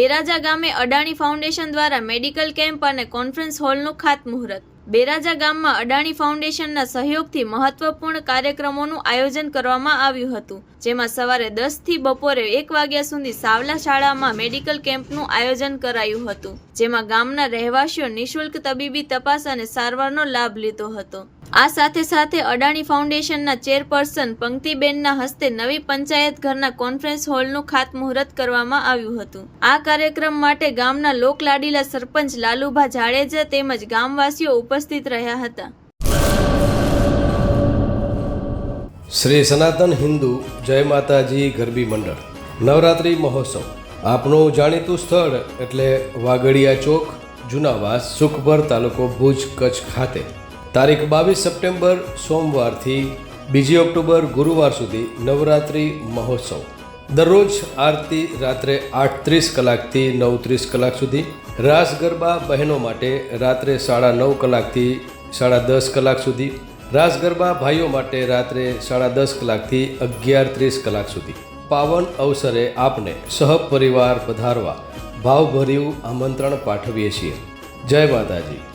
બેરાજા ગામે અડાણી ફાઉન્ડેશન દ્વારા medical camp અને કોન્ફરન્સ હોલનું ખાતમુહૂર્ત. બેરાજા ગામમાં અડાણી ફાઉન્ડેશનના સહયોગથી મહત્વપૂર્ણ કાર્યક્રમોનું આયોજન કરવામાં આવ્યું હતું, જેમાં સવારે દસથી બપોરે એક વાગ્યા સુધી સાવલા શાળામાં મેડિકલ કેમ્પનું આયોજન કરાયું હતું, જેમાં ગામના રહેવાસીઓ નિઃશુલ્ક તબીબી તપાસ અને સારવારનો લાભ લીધો હતો. આ સાથે સાથે અડાણી ફાઉન્ડેશનના ચેરપર્સન પંક્તિબેનના હસ્તે નવી પંચાયત ઘરના કોન્ફરન્સ હોલનું ખાતમુહૂર્ત કરવામાં આવ્યું હતું. આ કાર્યક્રમ માટે ગામના લોકલાડીલા સરપંચ લાલુભા જાડેજા તેમજ ગામવાસીઓ ઉપસ્થિત રહ્યા હતા. શ્રી સનાતન હિન્દુ જય માતાજી ગરબી મંડળ. નવરાત્રિ મહોત્સવ. આપનું જાણીતું સ્થળ એટલે વાગડિયા ચોક, જુનાવાસ, સુખભર તાલુકો ભુજ કચ્છ ખાતે. તારીખ બાવીસ સપ્ટેમ્બર સોમવારથી બીજી ઓક્ટોબર ગુરુવાર સુધી નવરાત્રિ મહોત્સવ. દરરોજ આરતી રાત્રે આઠ ત્રીસ કલાકથી નવ ત્રીસ કલાક સુધી. રાસ ગરબા બહેનો માટે રાત્રે સાડા નવ કલાકથી સાડા દસ કલાક સુધી. રાસ ગરબા ભાઈઓ માટે રાત્રે સાડા દસ કલાકથી અગિયાર ત્રીસ કલાક સુધી. પાવન અવસરે આપને સહપરિવાર પધારવા ભાવભર્યું આમંત્રણ પાઠવીએ છીએ. જય માતાજી.